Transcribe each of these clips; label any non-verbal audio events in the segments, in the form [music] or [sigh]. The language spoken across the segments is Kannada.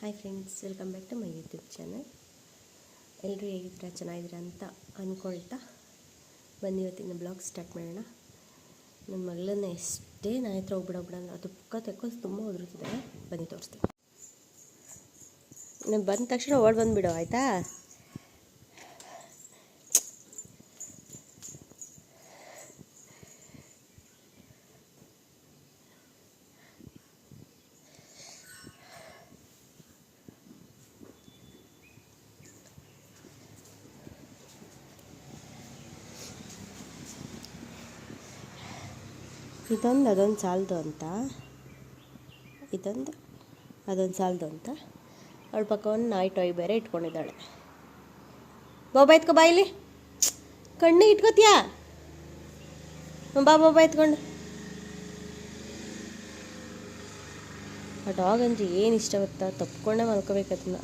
Hi friends welcome back to my YouTube channel ಎಲ್ಲರೂ ಹೇಗಿದ್ದೀರಾ? ಚೆನ್ನಾಗಿದ್ದೀರಾ ಅಂತ ಅಂದ್ಕೊಳ್ತಾ ಬಂದು ಇವತ್ತಿನ ಬ್ಲಾಗ್ ಸ್ಟಾರ್ಟ್ ಮಾಡೋಣ. ನನ್ನ ಮಗಳನ್ನ ಎಷ್ಟೇ ನಾಯಿ ಹತ್ರ ಹೋಗ್ಬಿಡೋಗ್ಬಿಡ ಅದು ಪುಕ್ಕ ತೆಕ್ಕೊಂಡು ತುಂಬ ಉದುರುತ್ತಿದ್ದಾರೆ ಬನ್ನಿ ತೋರಿಸ್ತೀನಿ. ನಾನು ಬಂದ ತಕ್ಷಣ ಓಡ್ ಬಂದುಬಿಡು, ಆಯಿತಾ? ಇದೊಂದು ಅದೊಂದು ಸಾಲದು ಅಂತ. ಇದೊಂದು ಅದೊಂದು ಸಾಲದು ಅಂತ. ಅವಳ ಪಕ್ಕ ಒಂದು ನಾಯಿ ಟಾಯ್ ಬೇರೆ ಇಟ್ಕೊಂಡಿದ್ದಾಳೆ. ಬಾಬಾ ಎತ್ಕೊ ಬಾ ಇಲ್ಲಿ. ಕಣ್ಣಿಗೆ ಇಟ್ಕೋತೀಯಾ? ಬಾ ಬಾಬಾ ಎತ್ಕೊಂಡು. ಆ ಡಾಗ್ ಅಂದ್ರೆ ಏನು ಇಷ್ಟ ಗೊತ್ತಾ? ತಪ್ಕೊಂಡೇ ಮಲ್ಕೋಬೇಕು ಅದನ್ನ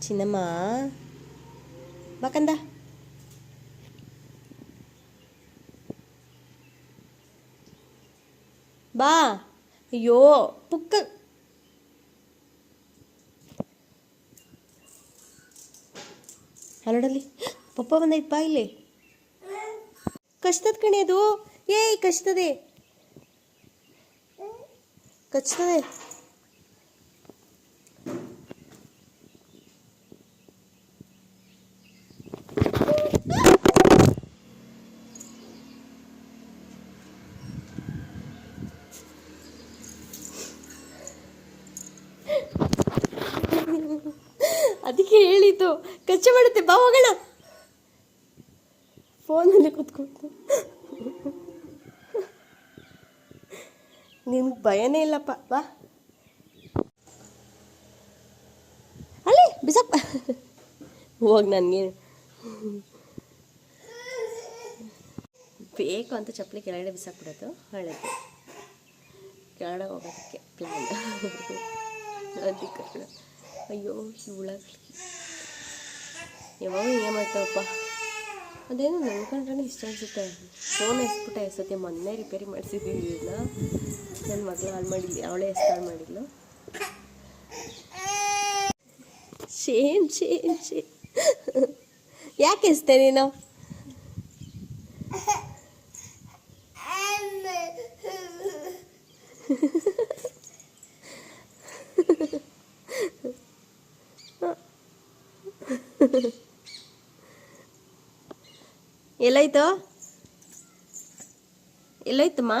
ಚಿನ್ನಮ್ಮ. ಬಾಕಂದ ಬಾ. ಅಯ್ಯೋ ಪುಕ್ಕ. ಹರಡಲ್ಲಿ ಪಪ್ಪ ಬಂದೈತ್ ಬಾ ಇಲ್ಲಿ. ಕಷ್ಟದ ಕಣೆ ಅದು. ಏಯ್ ಕಷ್ಟದೆ ಕಚ್ತದೆ. ಹೇಳಿದ್ದು ಕಚ್ಚೆ ಮಾಡುತ್ತೆ ಬಾ ಹೋಗೋಣ ಫೋನಲ್ಲಿ ಕೂತ್ಕೊಂಡು. ನಿಮ್ಗೆ ಭಯನೇ ಇಲ್ಲಪ್ಪ, ಬಾ. ಅಲ್ಲಿ ಬಿಸಪ್ಪ ಹೋಗಿ ನನಗೆ ಬೇಕು ಅಂತ ಚಪ್ಪಲಿ ಕೆಳಗಡೆ ಬಿಸಾಕ್ಬಿಡೋದು ಒಳ್ಳೇದು. ಕೆಳಗಡೆ ಹೋಗೋದಕ್ಕೆ ಪ್ಲ್ಯಾನ್ ಅದಕ್ಕೆ ಅಯ್ಯೋ, ಈ ಹುಳಗಳು ಯಾವಾಗ ಹಿಂಗೆ ಮಾಡ್ತಾವಪ್ಪ ಅದೇನು ನನ್ಕೊಂಡ್ರೆ ಇಷ್ಟ ಅನಿಸುತ್ತೆ. ಫೋನ್ ಎಸ್ಬಿಟ್ಟೆ ಎಸತ್ತೆ ಮೊನ್ನೆ ರಿಪೇರಿ ಮಾಡಿಸಿದ್ದೀವಿ ಇದನ್ನ. ನನ್ನ ಮಗಳು ಹಾಳು ಮಾಡಿದ್ವಿ ಅವಳೇ ಎಷ್ಟು ಹಾಳು ಮಾಡಿದ್ಲು. ಶೇಮ್ ಶೇಮ್ ಶೇಮ್ ಯಾಕೆ ಎಸ್ತೆ ನೀನು? [laughs] [laughs] ಎಲ್ಲೋಯ್ತು? ಎಲ್ಲಾಯ್ತಮ್ಮ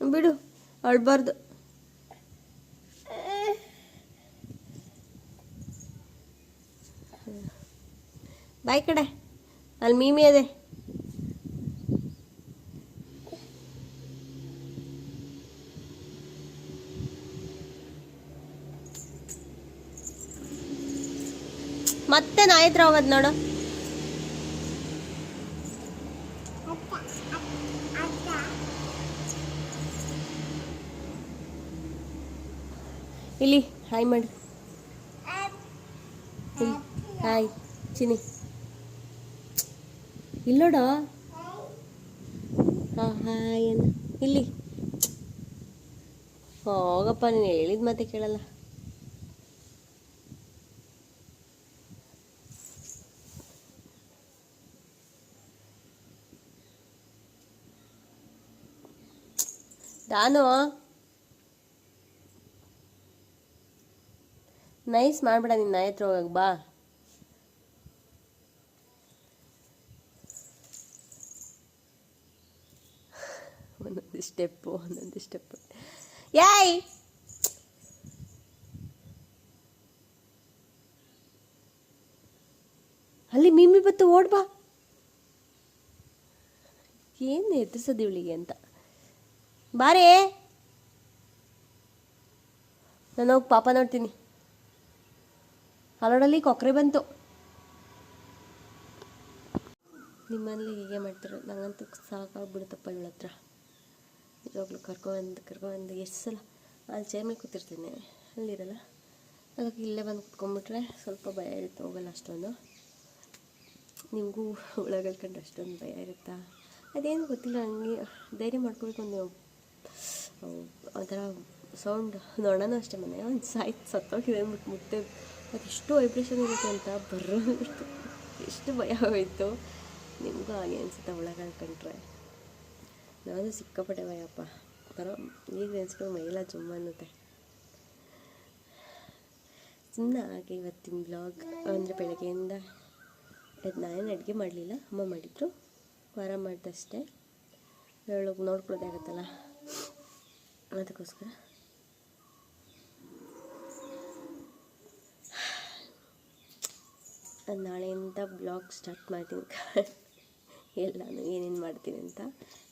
ಬಿಡು ಅಳ್ಬಾರ್ದು. ಬಾಯ್ ಕಡೆ ಅಲ್ಲಿ ಮೀಮಿ ಅದೇ. ಮತ್ತೆ ನಾಯತ್ರ ಹೋಗೋದು ನೋಡು. ಇಲ್ಲಿ, ಹಾಯ್ ಮಾಡಿ. ಹಾಯ್ ಚಿನಿ ಇಲ್ಲೋಡ ಹಾಂ, ಹಾಯ್ ಇಲ್ಲಿ. ಹೋಗಪ್ಪ, ನೀನು ಹೇಳಿದ ಮತ್ತೆ ಕೇಳಲ್ಲ. ನಾನು ನೈಸ್ ಮಾಡ್ಬೇಡ ನಿನ್ನ ಆಯ್ತು ಹೋಗಕ್ಕೆ ಬಾ. ಒಂದೊಂದು ಸ್ಟೆಪ್ಪು ಒಂದೊಂದು ಸ್ಟೆಪ್ಪು ಯಾಯ್! ಅಲ್ಲಿ ಮಿಮ್ಮಿ ಬತ್ತು ಓಡ್ಬಾ ಏನು ಎದುರಿಸೋದು ಇವಳಿಗೆ ಅಂತ. ಬಾರೇ. ನಾನು ಹೋಗಿ ಪಾಪ ನೋಡ್ತೀನಿ. ಅಲ್ಲೋಡಲ್ಲಿ ಕೊಕ್ಕರೆ ಬಂತು. ನಿಮ್ಮಲ್ಲಿ ಹೀಗೆ ಮಾಡ್ತಾರೆ. ನಂಗಂತೂ ಸಾಕಾಗ್ಬಿಡುತ್ತಪ್ಪ ಇವಳ ಹತ್ರ. ನಿಜವಾಗ್ಲೂ ಕರ್ಕೊಂಡು ಕರ್ಕೊಂಡು ಎಷ್ಟು ಸಲ ಅಲ್ಲಿ ಚೇರ್ ಮೇಲೆ ಕೂತಿರ್ತೀನಿ. ಅಲ್ಲಿರಲ್ಲ. ಅದಕ್ಕೆ ಇಲ್ಲೇ ಬಂದು ಕುತ್ಕೊಂಡ್ಬಿಟ್ರೆ ಸ್ವಲ್ಪ ಭಯ ಇರುತ್ತೆ, ಹೋಗಲ್ಲ ಅಷ್ಟೊಂದು. ನಿಮಗೂ ಹುಳಗಳು [laughs] ಕಂಡು ಅಷ್ಟೊಂದು ಭಯ ಇರುತ್ತಾ? ಅದೇನು ಗೊತ್ತಿಲ್ಲ, ಹಂಗೆ ಧೈರ್ಯ ಮಾಡ್ಕೊಬೇಕು ಒಂದು ಒಂಥರ ಸೌಂಡ್ ನೊಣನೂ ಅಷ್ಟೇ ಮನೆ ಒಂದು ಸಾಯ್ತು ಸತ್ತೋಗಿದೆ ಅಂದ್ಬಿಟ್ಟು ಮುಟ್ಟೆ ಎಷ್ಟು ವೈಬ್ರೇಷನ್ ಇರುತ್ತೆ ಅಂತ ಬರೋದು ಎಷ್ಟು ಭಯ ಹೋಯಿತು ನಿಮಗೂ ಹಾಗೆ ಅನಿಸುತ್ತೆ ಒಳಗಡೆ ಕಂಡ್ರೆ ನಾನು ಸಿಕ್ಕಾಪಟ್ಟೆ ಭಯಪ್ಪ ಬರೋ ಈಗ ನೆನ್ಸ್ಕೊಂಡು ಮೈಲ ಜುಮ್ಮ ಅನ್ನುತ್ತೆ ಸುಮ್ಮನೆ ಹಾಗೆ ಇವತ್ತಿನ ಬ್ಲಾಗ್ ಅಂದರೆ ಬೆಳಗ್ಗೆಯಿಂದ ಅದು ನಾನೇನು ಅಡುಗೆ ಮಾಡಲಿಲ್ಲ ಅಮ್ಮ ಮಾಡಿದ್ರು ವಾರ ಮಾಡಿದಷ್ಟೇ ಹೇಳೋಕೆ ನೋಡ್ಕೊಳ್ಳೋದಾಗತ್ತಲ್ಲ ಅದಕ್ಕೋಸ್ಕರ. ನಾನು ನಾಳೆಯಿಂದ ಬ್ಲಾಗ್ ಸ್ಟಾರ್ಟ್ ಮಾಡ್ತೀನಿ ಎಲ್ಲಾನು ಏನೇನು ಮಾಡ್ತೀನಿ ಅಂತ.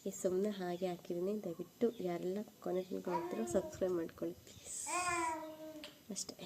ಈ ಸುಮ್ಮನೆ ಹಾಗೆ ಹಾಕಿದ್ದೀನಿ. ದಯವಿಟ್ಟು ಯಾರೆಲ್ಲ ಕೊನೆ ಮಾಡ್ತಾರೋ ಸಬ್ಸ್ಕ್ರೈಬ್ ಮಾಡ್ಕೊಳ್ಳಿ ಪ್ಲೀಸ್ ಅಷ್ಟೇ.